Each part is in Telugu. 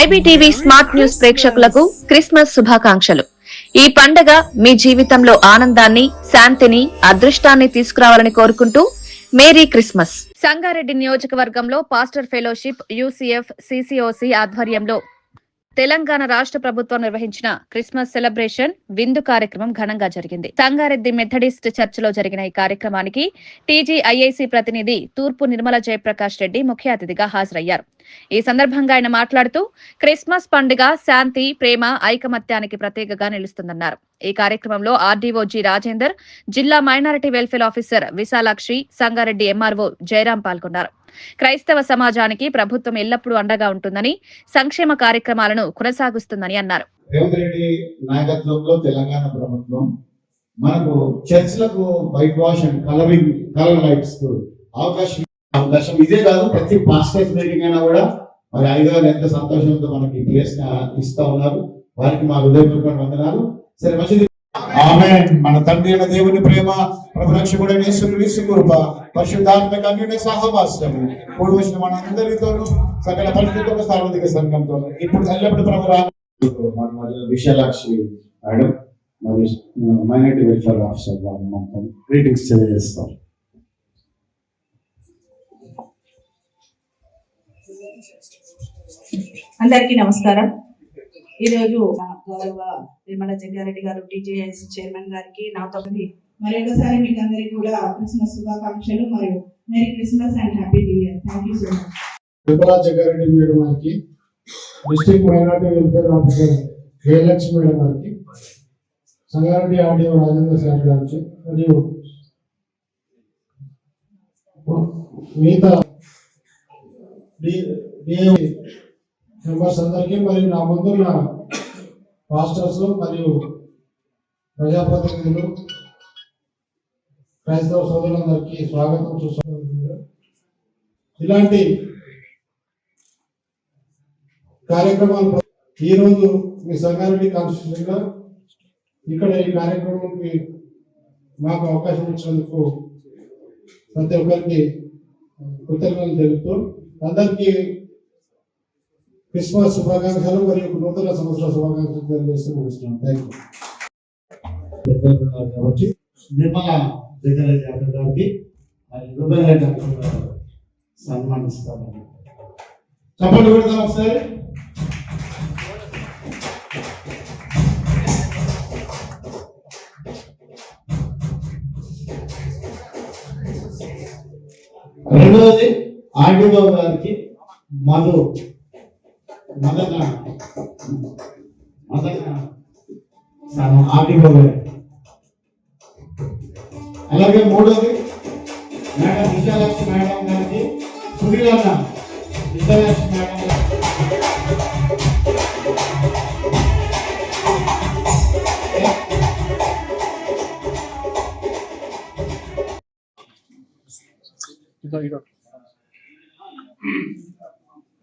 ఐబీటీవీ స్మార్ట్ న్యూస్ ప్రేక్షకులకు క్రిస్మస్ శుభాకాంక్షలు. ఈ పండగ మీ జీవితంలో ఆనందాన్ని శాంతిని అదృష్టాన్ని తీసుకురావాలని కోరుకుంటూ మేరీ క్రిస్మస్. సంగారెడ్డి నియోజకవర్గంలో పాస్టర్ ఫెలోషిప్ యూసీఎఫ్ సిసిఓసి ఆధ్వర్యంలో తెలంగాణ రాష్ట్ర ప్రభుత్వం నిర్వహించిన క్రిస్మస్ సెలబ్రేషన్ విందు కార్యక్రమం ఘనంగా జరిగింది. సంగారెడ్డి మెథడిస్ట్ చర్చిలో జరిగిన ఈ కార్యక్రమానికి టీజీఐఐసి ప్రతినిధి తూర్పు నిర్మల జయప్రకాష్ రెడ్డి ముఖ్య అతిథిగా హాజరయ్యారు. ఈ సందర్భంగా ఆయన మాట్లాడుతూ క్రిస్మస్ పండుగ శాంతి ప్రేమ ఐకమత్యానికి ప్రత్యేకగా నిలుస్తుందన్నారు. ఈ కార్యక్రమంలో ఆర్డీఓ జి రాజేందర్ జిల్లా minority welfare officer Vishalakshi Sangareddy MRO Jayaram పాల్గొన్నారు. క్రైస్తవ సమాజానికి ప్రభుత్వం ఎల్లప్పుడూ అండగా ఉంటుందని సంక్షేమ కార్యక్రమాలను కొనసాగిస్తుందని అన్నారు. రేవంత్ రెడ్డి నాయకత్వంలో తెలంగాణ ప్రభుత్వం మనకు చర్చ్లకు whitewash and colouring colour lights అవకాశం అవకాశం ఇదే కాదు ప్రతి పాస్టర్స్ మీటింగ్ అయినా కూడా మరి ఐదుగారు ఎంత సంతోషంతో మనకి ప్లేస్ ఇస్తా ఉన్నారు. వారికి మా హృదయపూర్వక వందనాలు. సరే మంచిది. ఆమె మన తండ్రి అయిన దేవుని ప్రేమ ప్రభు రక్షకుడైన యేసుక్రీస్తు కృప పరిశుద్ధాత్మక అన్యుని సహవాసము సకల పరిస్థితుల్లో సార్వత్రిక సంఘంతో ఇప్పుడు ఎల్లప్పుడు ప్రభు మన విశాలాక్షి మేడం మరి మైనార్టీ వెల్ఫేర్ ఆఫీసర్ గ్రీటింగ్స్ తెలియజేస్తాం అందరికీ నమస్కారం. ఈరోజు మా గౌరవ నిర్మల జగ్గారెడ్డి గారు టీజేఎస్ చైర్మన్ గారికి నాతో మరొకసారి మీకు అందరికీ కూడా క్రిస్మస్ శుభాకాంక్షలు మరియు merry Christmas and happy new year. Thank you so much. Vimala Jaggareddy madam గారికి district minority welfare officer Jayalakshmi madam గారికి సంగారెడ్డి ఆర్డీఓ రాజేంద్ర సార్ గారికి మరియు మిగతా మెంబర్స్ అందరికీ మరియు నా ముందున్న పాస్టర్స్ మరియు ప్రజాప్రతినిధులు క్రైస్తవ సోదరులందరికీ స్వాగతం సుస్వాగతం ఇలాంటి కార్యక్రమాలు ఈ రోజు మీ సంగారెడ్డి కాన్స్టిట్యూషన్గా ఇక్కడ ఈ కార్యక్రమానికి మాకు అవకాశం ఇచ్చినందుకు ప్రతి ఒక్కరికి కృతజ్ఞతలు తెలుపుతూ అందరికీ క్రిస్మస్ శుభాకాంక్షలు మరియు నూతన సంవత్సర శుభాకాంక్షలు తెలియజేస్తూ ముగిస్తున్నాను థ్యాంక్ యూ కాబట్టి నిర్మల జగ్గారెడ్డి గారికి సన్మానిస్తాను చెప్పండి పెడతాం ఒకసారి. రెండవది ఆర్డీఓ గారికి మధు. అలాగే మూడవది మేడం విశాలాక్షి మేడం గారికి సునీలన్న విశాలాక్షి మేడం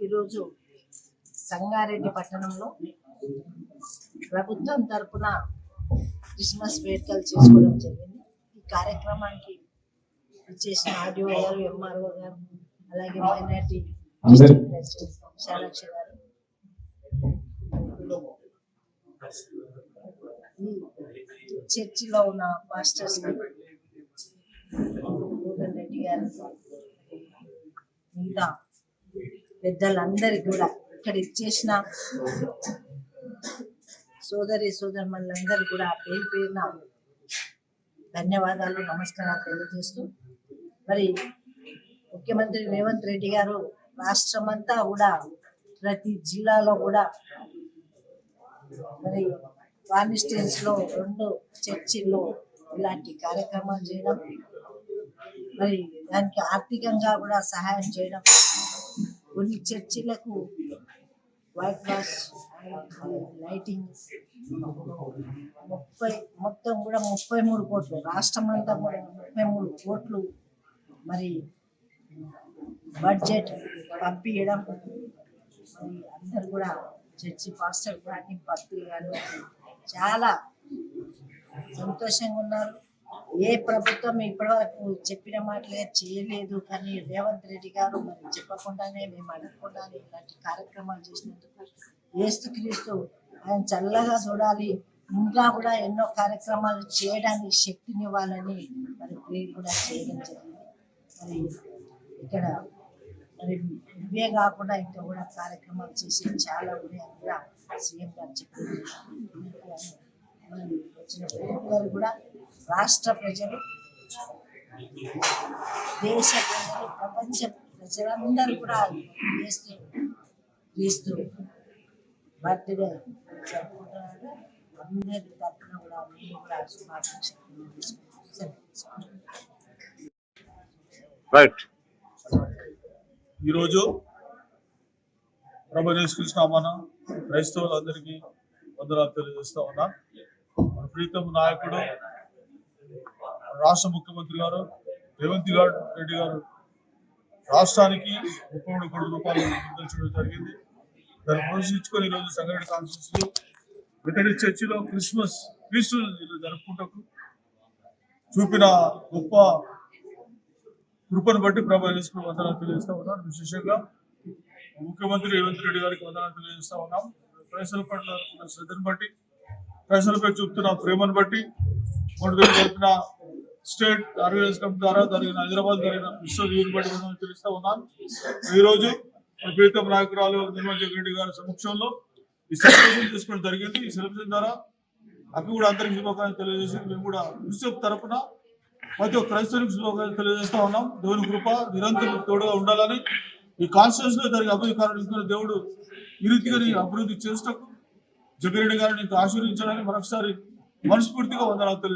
ఈరోజు సంగారెడ్డి పట్టణంలో ప్రభుత్వం తరఫున క్రిస్మస్ వేడుకలు చేసుకోవడం జరిగింది. ఈ కార్యక్రమానికి చేసిన ఆర్డిఓ గారు ఎంఆర్ఓ గారు అలాగే మైనార్టీ అందరి- ప్రెసిడెంట్ గారు. చర్చిలో ఉన్న పాస్టర్స్ మోహన్ రెడ్డి గారు మిగతా పెద్దలందరికీ కూడా ఇక్కడ ఇచ్చేసిన సోదరి సోదరులందరికీ కూడా పేరు పేరున ధన్యవాదాలు నమస్కారాలు తెలియజేస్తూ మరి ముఖ్యమంత్రి రేవంత్ రెడ్డి గారు రాష్ట్రం అంతా కూడా ప్రతి జిల్లాలో కూడా మరి కాన్స్టిట్యూన్స్లో రెండు చర్చిల్లో ఇలాంటి కార్యక్రమాలు చేయడం మరి దానికి ఆర్థికంగా కూడా సహాయం చేయడం కొన్ని చర్చిలకు వైట్ వాష్ లైటింగ్ ముప్పై మొత్తం కూడా ముప్పై మూడు కోట్లు. రాష్ట్రం అంతా కూడా ముప్పై మూడు కోట్లు మరి బడ్జెట్ పంపించడం మరి అందరు కూడా చర్చి పాస్టర్ కానీ భక్తులు కానీ చాలా సంతోషంగా ఉన్నారు. ఏ ప్రభుత్వం ఇప్పటివరకు చెప్పిన మాటలే చేయలేదు కానీ రేవంత్ రెడ్డి గారు మరి చెప్పకుండానే మేము అడగకుండానే ఇలాంటి కార్యక్రమాలు చేసినందుకు ఏసుక్రీస్తు ఆయన చల్లగా చూడాలి ఇంకా కూడా ఎన్నో కార్యక్రమాలు చేయడానికి శక్తినివ్వాలని మరి ప్రేర్ కూడా చేయడం జరిగింది. మరి ఇక్కడ మరి ఇవే కాకుండా ఇంకా కూడా కార్యక్రమాలు చేసి చాలా ఉన్నాయని కూడా సీఎం గారు చెప్పారు. వచ్చిన ప్రతి కూడా రాష్ట్ర ప్రజలు దేశ ప్రజలు ప్రపంచ ప్రజలందరూ కూడా చేస్తూ క్రీస్తు బర్త్డే జరుపుకుంటున్నారు. అందరి తరఫున కూడా మేము కూడా శుభాకాంక్షలు. రైట్ ఈరోజు ప్రభు కృష్ణ క్రైస్తవులందరికీ వందనాలు తెలియజేస్తా ఉన్నా. మన ప్రీతం నాయకుడు రాష్ట్ర ముఖ్యమంత్రి గారు రేవంత్ రెడ్డి గారు రాష్ట్రానికి ముప్పై మూడు కోట్ల రూపాయలు విడుదల చేయడం జరిగింది. దాన్ని ప్రదర్శించుకొని ఈరోజు సంఘటన కాన్ఫరెన్స్లో వెటరీ చర్చిలో క్రిస్మస్ క్రీస్తు జరుపుకుంటూ చూపిన గొప్ప కృపను బట్టి ప్రభు యేసుకు వందనాలు తెలియజేస్తా ఉన్నాను విశేషంగా ముఖ్యమంత్రి రేవంత్ రెడ్డి గారికి వందనాలు తెలియజేస్తా ఉన్నాం. ప్రజల పట్ల శ్రద్ధను బట్టి ప్రజలపై చూపుతున్న ప్రేమను బట్టి మొదటి జరిపిన స్టేట్ ఆర్గనైజ్ కమిటీ ద్వారా జరిగిన హైదరాబాద్ జరిగిన విశ్వ దీవుని బట్టి ఉన్నాను ఈ రోజు ప్రీతం నాయకురాలు నిర్మల్ జగ్రెడ్డి గారి సమక్షంలో ఈ సెలబ్రేషన్ తీసుకోవడం జరిగింది. ఈ సెలబ్రేషన్ ద్వారా అవి కూడా అందరికి శుభాకాంక్షలు తెలియజేసి మేము కూడా యూసెఫ్ తరపున ప్రతి ఒక్క క్రైస్తవునికి శుభాకాంక్షలు తెలియజేస్తా ఉన్నాం. దేవుని కృప నిరంతరం తోడుగా ఉండాలని ఈ కాన్స్టిట్యూన్స్లో జరిగే అభివృద్ధి కారణం దేవుడు ఈ రీతిగా నీ అభివృద్ధి చేస్తూ రెడ్డి గారిని ఆశీర్వించడానికి మరొకసారి మనస్ఫూర్తిగా వందనాలు తెలియజేస్తాం